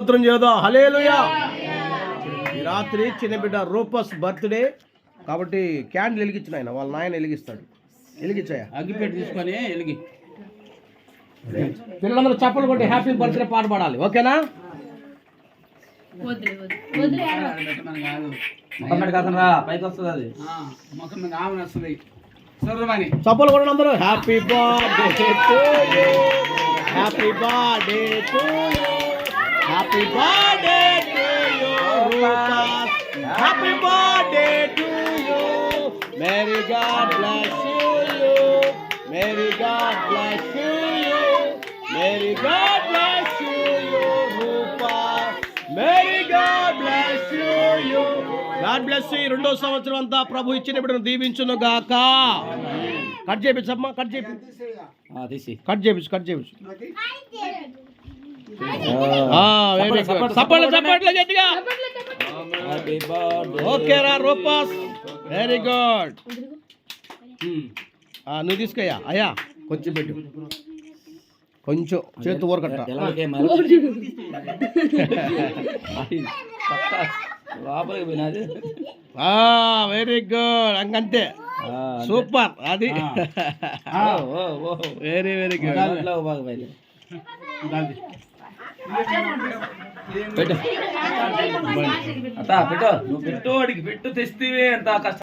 స్తోత్రం చేద్దాం. హలేలుయా ఈ రాత్రి చిన్న బిడ్డ రూపస్ బర్త్డే కాబట్టి క్యాండిల్ వెలిగించిన ఆయన వాళ్ళ నాయన వెలిగిస్తాడు. వెలిగించాయా? అగ్గిపెట్టి తీసుకొని వెలిగి. పిల్లలందరూ చప్పలు కొట్టి హ్యాపీ బర్త్డే పాట పాడాలి. ఓకేనా? చప్పలు కొట్టండి అందరూ. Happy birthday to you. Happy birthday happy birthday to you Rufus happy birthday to you may God bless you may God bless you may God bless you Rufus may God bless you God bless you రెండో సంవత్సరం అంతా ప్రభు ఇచ్చిన బిడ్డను దీవించును గాక. Cut చేయించమ్మా cut చేయి తీసి cut చేయించు కట్ చేయించు గట్టిగా. ఓకే రా రూపాస్. వెరీ గుడ్ నువ్వు తీసుకయ్యా. అయ్యా కొంచెం పెట్టు. కొంచెం చేతు ఊరకట్ట. Very good అంకంతే. ఆ, సూపర్ అది. ఓ, ఓ, ఓ. Very very good. పెట్టు. అత్త పెట్టు. నువ్వు పెట్టు వాడికి. పెట్టు తెస్తే ఎంత కష్టం.